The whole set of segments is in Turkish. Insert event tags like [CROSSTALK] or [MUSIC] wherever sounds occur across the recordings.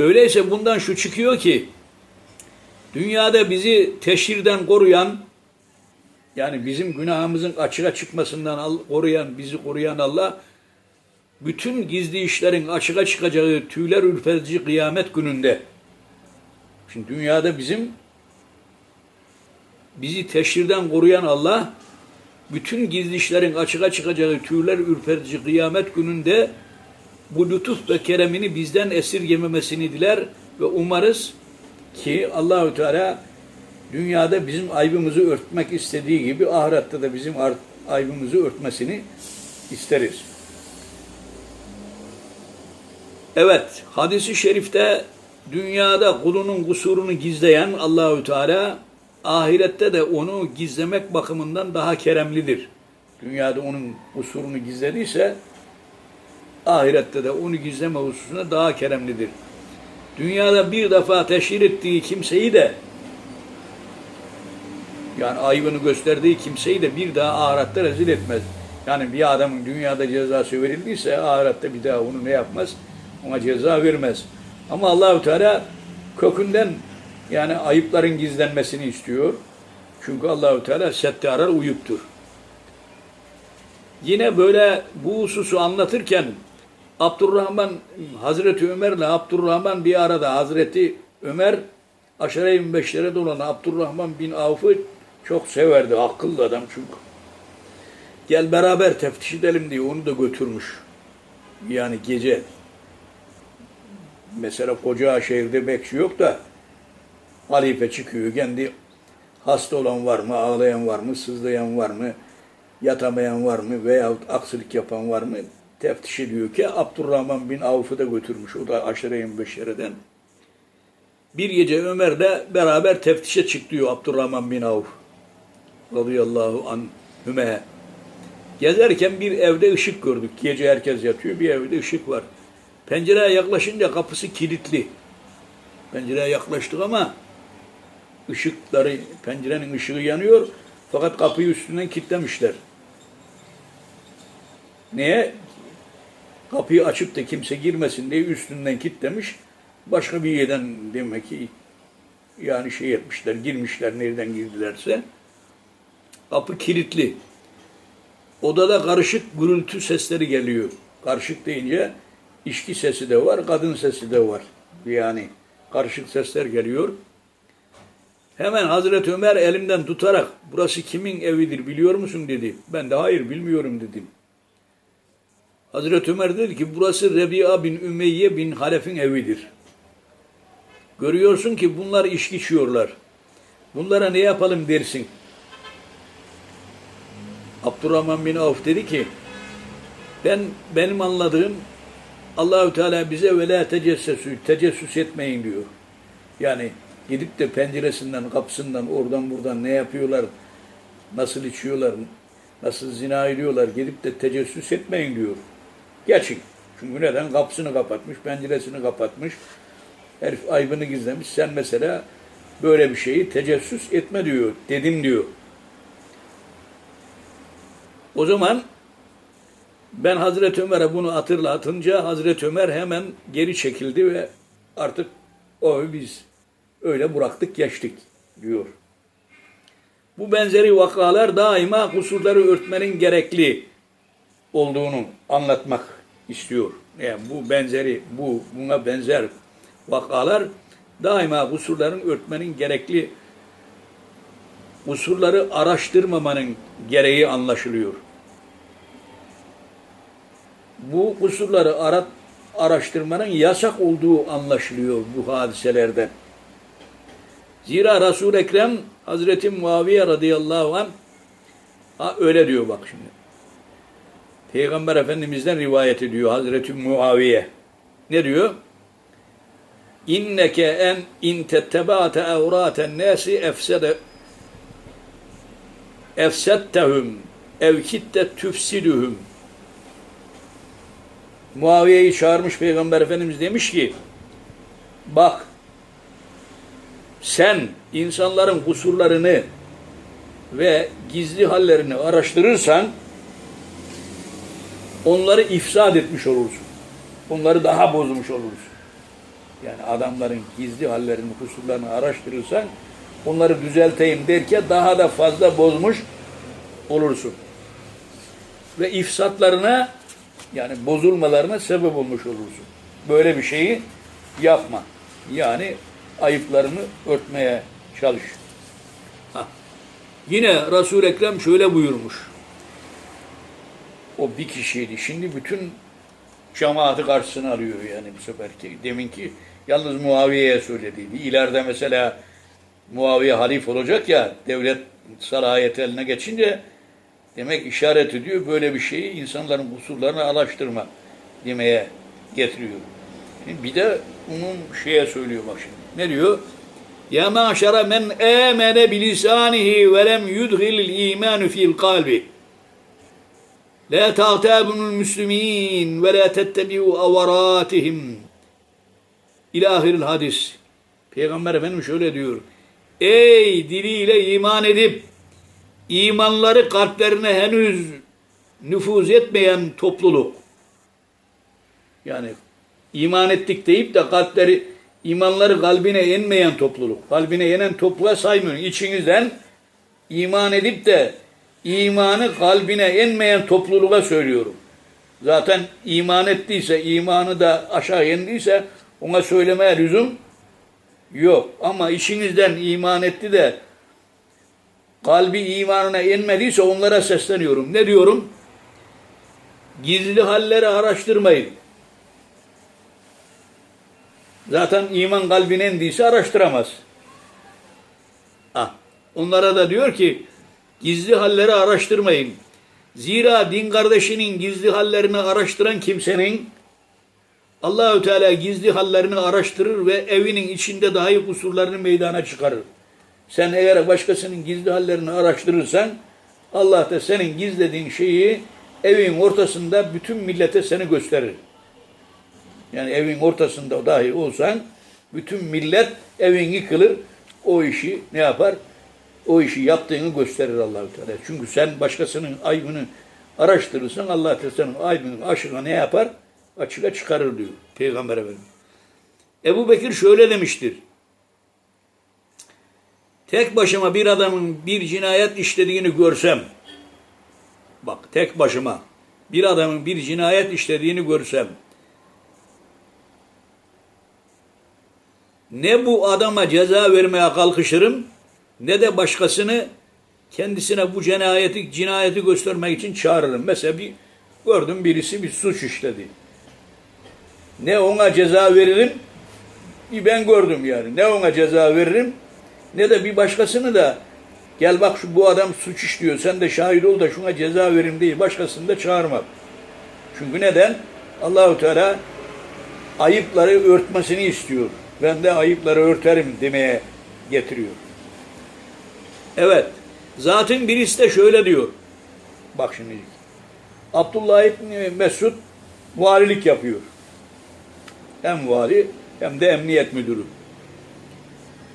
Öyleyse bundan şu çıkıyor ki dünyada bizi teşhirden koruyan yani bizim günahımızın açığa çıkmasından koruyan, bizi koruyan Allah bütün gizli işlerin açığa çıkacağı tüyler ürpertici kıyamet gününde şimdi dünyada bizim bizi teşhirden koruyan Allah bütün gizli işlerin açığa çıkacağı tüyler ürpertici kıyamet gününde bu lütuf ve keremini bizden esirgememesini diler ve umarız ki Allahü Teala dünyada bizim aybımızı örtmek istediği gibi ahirette de bizim aybımızı örtmesini isteriz. Evet, hadisi şerifte dünyada kulunun kusurunu gizleyen Allahü Teala ahirette de onu gizlemek bakımından daha keremlidir. Dünyada onun kusurunu gizlediyse ahirette de onu gizleme hususunda daha keremlidir. Dünyada bir defa teşhir ettiği kimseyi de yani ayıbını gösterdiği kimseyi de bir daha ahirette rezil etmez. Yani bir adamın dünyada cezası verildiyse ahirette bir daha onu ne yapmaz? Ona ceza vermez. Ama Allahü Teala kökünden yani ayıpların gizlenmesini istiyor. Çünkü Allahü Teala settarar uyuptur. Yine böyle bu hususu anlatırken Abdurrahman Hazreti Ömer'le Abdurrahman bir arada Hazreti Ömer aşere-i mübeşşere dolan Abdurrahman bin Avf'ı çok severdi. Akıllı adam çünkü. Gel beraber teftiş edelim diye onu da götürmüş. Yani gece. Mesela koca şehirde bekçi yok da halife çıkıyor. Kendi hasta olan var mı, ağlayan var mı, sızlayan var mı, yatamayan var mı veyahut aksilik yapan var mı teftiş ediyor ki Abdurrahman bin Avf'ı da götürmüş. O da aşere-i beşereden. Bir gece Ömer de beraber teftişe çık diyor Abdurrahman bin Avf. Radıyallahu anhüme. Gezerken bir evde ışık gördük. Gece herkes yatıyor. Bir evde ışık var. Pencereye yaklaşınca kapısı kilitli. Pencereye yaklaştık ama ışıkları, pencerenin ışığı yanıyor. Fakat kapıyı üstünden kilitlemişler. Niye? Kapıyı açıp da kimse girmesin diye üstünden kilitlemiş. Başka bir yerden demek ki yani şey etmişler, girmişler nereden girdilerse. Kapı kilitli. Odada karışık gürültü sesleri geliyor. Karışık deyince içki sesi de var, kadın sesi de var. Yani karışık sesler geliyor. Hemen Hazreti Ömer elimden tutarak burası kimin evidir biliyor musun dedi. Ben de hayır bilmiyorum dedim. Hazreti Ömer dedi ki burası Rebi'a bin Ümeyye bin Halef'in evidir. Görüyorsun ki bunlar içki içiyorlar. Bunlara ne yapalım dersin. Abdurrahman bin Avf dedi ki ben benim anladığım Allahü Teala bize ve la tecessüsü tecessüs etmeyin diyor. Yani gidip de penceresinden, kapısından, oradan buradan ne yapıyorlar, nasıl içiyorlar, nasıl zina ediyorlar, gidip de tecessüs etmeyin diyor. Geçin. Çünkü neden? Kapısını kapatmış, penceresini kapatmış, herif aybını gizlemiş. Sen mesela böyle bir şeyi tecessüs etme diyor, dedim diyor. O zaman ben Hazreti Ömer'e bunu hatırlatınca Hazreti Ömer hemen geri çekildi ve artık o biz öyle bıraktık geçtik diyor. Bu benzeri vakalar daima kusurları örtmenin gerekli olduğunu anlatmak istiyor. Yani bu benzeri, bu buna benzer vakalar daima kusurların örtmenin gerekli kusurları araştırmamanın gereği anlaşılıyor. Bu kusurları arat, araştırmanın yasak olduğu anlaşılıyor bu hadiselerden. Zira Resul-i Ekrem Hazreti Muaviye radıyallahu anh ha, öyle diyor bak şimdi. Peygamber Efendimiz'den rivayet ediyor Hazreti Muaviye. Ne diyor? İnneke en in tettebaate evraten nasi efsede efsettehum ev kitte tüfsidühüm. Muaviye'yi çağırmış Peygamber Efendimiz demiş ki bak sen insanların kusurlarını ve gizli hallerini araştırırsan onları ifsad etmiş olursun. Onları daha bozmuş olursun. Yani adamların gizli hallerini, kusurlarını araştırırsan onları düzelteyim derken daha da fazla bozmuş olursun. Ve ifsatlarına yani bozulmalarına sebep olmuş olursun. Böyle bir şeyi yapma. Yani ayıplarını örtmeye çalış. Ha. Yine Resul-i Ekrem şöyle buyurmuş. O bir kişiydi. Şimdi bütün cemaati karşısına alıyor yani bu seferki. Deminki yalnız Muaviye'ye söylediydi. İleride mesela Muaviye halif olacak ya devlet salahiyeti eline geçince demek işaret ediyor böyle bir şeyi insanların kusurlarını araştırma demeye getiriyor. Şimdi bir de onun şeye söylüyor bak şimdi. Ne diyor? Ya maşara men amene bilisanihi ve lem yudhilil imanu fil kalbi. La ta'tabunul muslimin ve la tettebi'u avaratihim. İlahiril hadis. Peygamber Efendimiz şöyle diyor. Ey diliyle iman edip imanları kalplerine henüz nüfuz etmeyen topluluk. Yani iman ettik deyip de kalpleri imanları kalbine inmeyen topluluk. Kalbine inen topluluğa saymıyor. İçinizden iman edip de imanı kalbine inmeyen topluluğa söylüyorum. Zaten iman ettiyse, imanı da aşağı indiyse ona söylemeye lüzum yok. Ama içinizden iman etti de kalbi imanına inmediyse onlara sesleniyorum. Ne diyorum? Gizli halleri araştırmayın. Zaten iman kalbine indiyse araştıramaz. Ah, onlara da diyor ki gizli halleri araştırmayın. Zira din kardeşinin gizli hallerini araştıran kimsenin Allahü Teala gizli hallerini araştırır ve evinin içinde dahi kusurlarını meydana çıkarır. Sen eğer başkasının gizli hallerini araştırırsan Allah da senin gizlediğin şeyi evin ortasında bütün millete seni gösterir. Yani evin ortasında dahi olsan bütün millet evin yıkılır. O işi ne yapar? O işi yaptığını gösterir Allahü Teala. Çünkü sen başkasının aybını araştırırsan Allah Teala senin aybını aşığa ne yapar? Açığa çıkarır diyor Peygamber Efendimiz. Ebu Bekir şöyle demiştir. Tek başıma bir adamın bir cinayet işlediğini görsem, bak tek başıma bir adamın bir cinayet işlediğini görsem, ne bu adama ceza vermeye kalkışırım, ne de başkasını kendisine bu cinayeti, cinayeti göstermek için çağırırım. Mesela bir gördüm birisi bir suç işledi. Ne ona ceza veririm, bir ben gördüm yani. Ne ona ceza veririm, ne de bir başkasını da gel bak şu bu adam suç işliyor, sen de şahit ol da şuna ceza verim değil, başkasını da çağırmak. Çünkü neden? Allahu Teala ayıpları örtmesini istiyor. Ben de ayıpları örterim demeye getiriyor. Evet. Zaten birisi de şöyle diyor. Bak şimdi. Abdullah İbni Mesud valilik yapıyor. Hem vali hem de emniyet müdürü.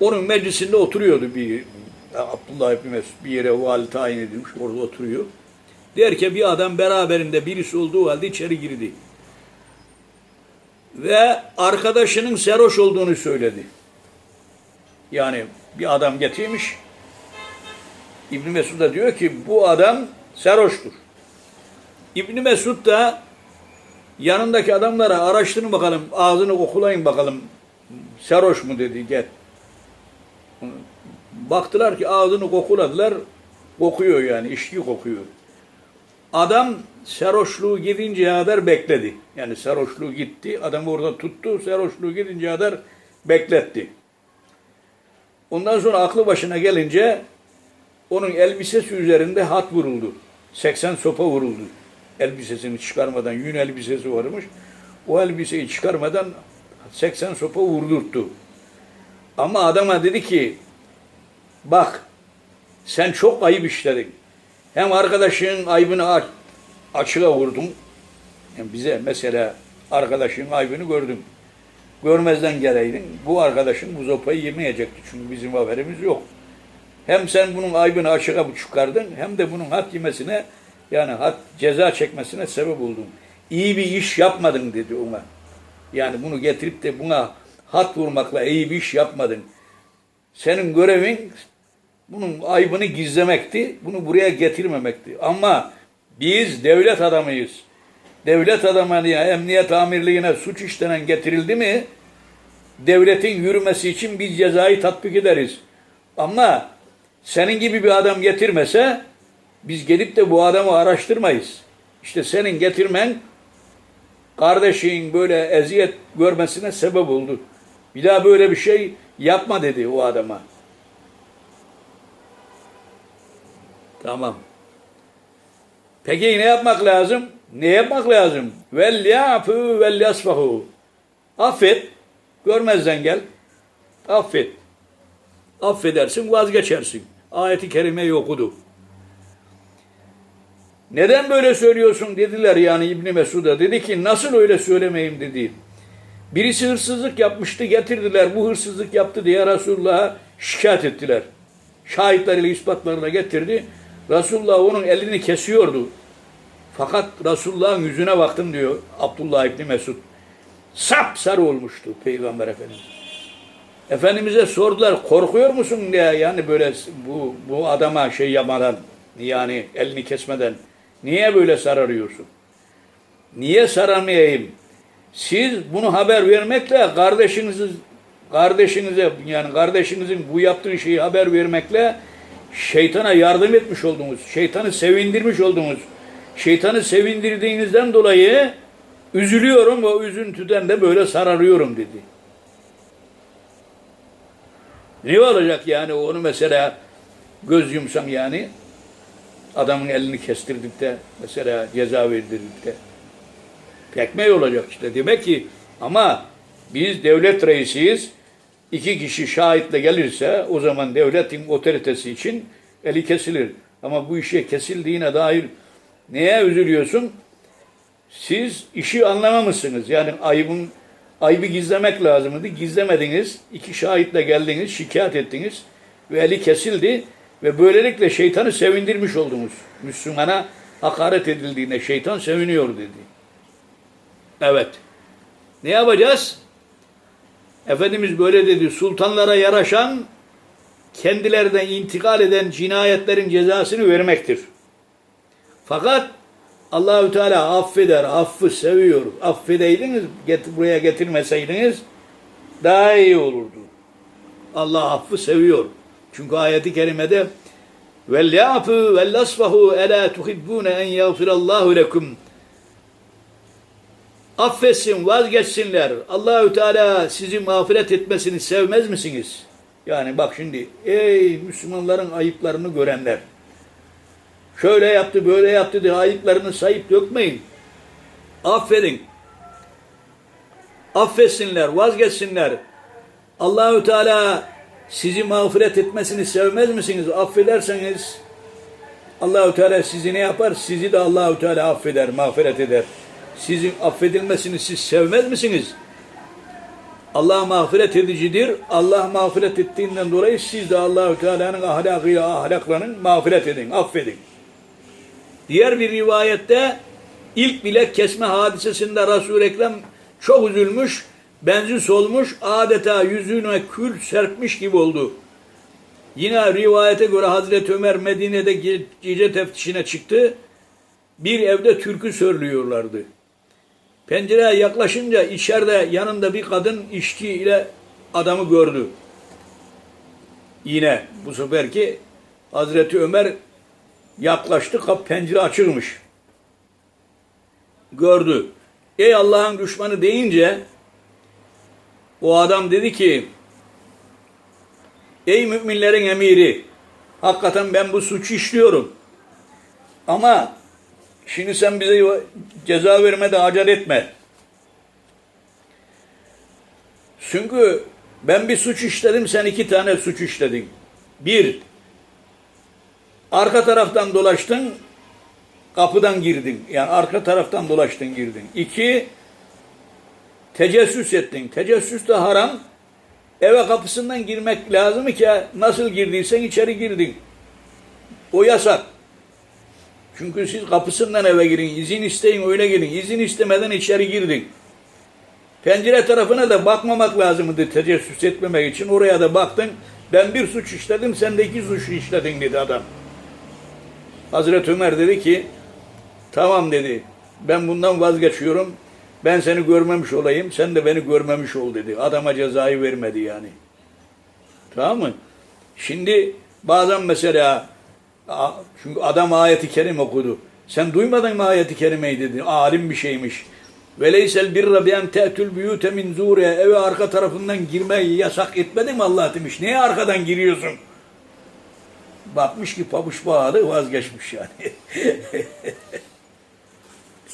Onun meclisinde oturuyordu bir Abdullah İbni Mesud bir yere vali tayin edilmiş orada oturuyor. Derken bir adam beraberinde birisi olduğu halde içeri girdi. Ve arkadaşının seroş olduğunu söyledi. Yani bir adam getirmiş. İbn Mesud da diyor ki bu adam seroştur. İbn Mesud da yanındaki adamlara araştırın bakalım, ağzını kokulayın bakalım. Seroş mu dedi, gel. Baktılar ki ağzını kokuladılar, kokuyor yani, içki kokuyor. Adam seroşluğu gidince kadar bekledi. Yani seroşluğu gitti, adam orada tuttu, seroşluğu gidince kadar bekletti. Ondan sonra aklı başına gelince onun elbisesi üzerinde hat vuruldu. 80 sopa vuruldu. Elbisesini çıkarmadan, yün elbisesi varmış. O elbiseyi çıkarmadan 80 sopa vurdurttu. Ama adama dedi ki, bak sen çok ayıp işledin. Hem arkadaşının aybını aç, açığa vurdun. Yani bize mesela arkadaşının aybını gördüm. Görmezden geleydin. Bu arkadaşın bu sopayı yemeyecekti. Çünkü bizim haberimiz yok. Hem sen bunun aybını açığa çıkardın hem de bunun hat yemesine yani hat ceza çekmesine sebep oldun. İyi bir iş yapmadın dedi ona. Yani bunu getirip de buna hat vurmakla iyi bir iş yapmadın. Senin görevin bunun aybını gizlemekti, bunu buraya getirmemekti. Ama biz devlet adamıyız. Devlet adamına, emniyet amirliğine suç işlenen getirildi mi, devletin yürümesi için biz cezayı tatbik ederiz. Ama senin gibi bir adam getirmese, biz gelip de bu adamı araştırmayız. İşte senin getirmen, kardeşin böyle eziyet görmesine sebep oldu. Bir daha böyle bir şey yapma dedi o adama. Tamam. Peki ne yapmak lazım? Ne yapmak lazım? Vel yafu vel yasfahu. Affet. Görmezden gel. Affet. Affedersin, vazgeçersin. Ayeti kerimeyi okudu. Neden böyle söylüyorsun dediler yani İbni Mesud'a. Dedi ki nasıl öyle söylemeyeyim dedi. Birisi hırsızlık yapmıştı getirdiler. Bu hırsızlık yaptı diye Resulullah'a şikayet ettiler. Şahitleriyle ispatlarına getirdi. Resulullah onun elini kesiyordu. Fakat Resulullah'ın yüzüne baktım diyor Abdullah İbni Mesud. Sap sarı olmuştu Peygamber Efendimiz. Efendimiz'e sordular korkuyor musun diye yani böyle bu, bu adama şey yapmadan yani elini kesmeden niye böyle sararıyorsun? Niye saramayayım? Siz bunu haber vermekle kardeşinizi kardeşinize yani kardeşinizin bu yaptığı şeyi haber vermekle şeytana yardım etmiş oldunuz. Şeytanı sevindirmiş oldunuz. Şeytanı sevindirdiğinizden dolayı üzülüyorum o üzüntüden de böyle sararıyorum dedi. Ne olacak yani onu mesela göz yumsam yani adamın elini kestirdik de mesela ceza verdirdik de pekme olacak işte. Demek ki ama biz devlet reisiyiz. İki kişi şahitle gelirse o zaman devletin otoritesi için eli kesilir. Ama bu işe kesildiğine dair neye üzülüyorsun? Siz işi anlamamışsınız. Yani ayıbın ayıbı gizlemek lazımdı. Gizlemediniz. İki şahitle geldiniz, şikayet ettiniz ve eli kesildi ve böylelikle şeytanı sevindirmiş oldunuz. Müslümana hakaret edildiğinde şeytan seviniyor dedi. Evet. Ne yapacağız? Efendimiz böyle dedi. Sultanlara yaraşan kendilerinden intikal eden cinayetlerin cezasını vermektir. Fakat Allahü Teala affeder, affı seviyor. Affedeydiniz, get buraya getirmeseydiniz daha iyi olurdu. Allah affı seviyor. Çünkü ayeti kerimede vel yafu vel asfahu ela tuhibbune en yagfirallahu lekum affetsin, vazgeçsinler. Allahü Teala sizi mağfiret etmesini sevmez misiniz? Yani bak şimdi ey Müslümanların ayıplarını görenler. Şöyle yaptı, böyle yaptı diye ayıplarını sayıp dökmeyin. Affedin. Affetsinler, vazgeçsinler. Allahü Teala sizi mağfiret etmesini sevmez misiniz? Affederseniz Allahü Teala sizi ne yapar? Sizi de Allahü Teala affeder, mağfiret eder. Sizin affedilmesini siz sevmez misiniz? Allah mağfiret edicidir. Allah mağfiret ettiğinden dolayı siz de Allahü Teala'nın ahlakıyla ahlaklanın, mağfiret edin, affedin. Diğer bir rivayette ilk bilek kesme hadisesinde Resul-i Ekrem çok üzülmüş, benzi solmuş, adeta yüzüne kül serpmiş gibi oldu. Yine rivayete göre Hazreti Ömer Medine'de gece teftişine çıktı. Bir evde türkü söylüyorlardı. Pencereye yaklaşınca içeride yanında bir kadın içki ile adamı gördü. Yine bu seferki Hazreti Ömer yaklaştı, kap pencere açılmış. Gördü. Ey Allah'ın düşmanı deyince o adam dedi ki Ey müminlerin emiri hakikaten ben bu suçu işliyorum. Ama şimdi sen bize ceza vermede acele etme. Çünkü ben bir suç işledim, sen iki tane suç işledin. Bir, arka taraftan dolaştın, kapıdan girdin. Yani arka taraftan dolaştın, girdin. İki, tecessüs ettin. Tecessüs de haram. Eve kapısından girmek lazım ki nasıl girdiysen içeri girdin. O yasak. Çünkü siz kapısından eve girin, izin isteyin öyle girin. İzin istemeden içeri girdin. Pencere tarafına da bakmamak lazımdı tecessüs etmemek için. Oraya da baktın. Ben bir suç işledim, sen de iki suç işledin dedi adam. Hazreti Ömer dedi ki, tamam dedi, ben bundan vazgeçiyorum. Ben seni görmemiş olayım, sen de beni görmemiş ol dedi. Adama cezayı vermedi yani. Tamam mı? Şimdi bazen mesela çünkü adam ayeti kerim okudu. Sen duymadın mı ayeti kerimeyi dedi. Alim bir şeymiş. Veleysel birra bi en te'tül büyüte min zure eve arka tarafından girmeyi yasak etmedi mi Allah demiş. Niye arkadan giriyorsun? Bakmış ki pabuç bağırı vazgeçmiş yani. [LAUGHS]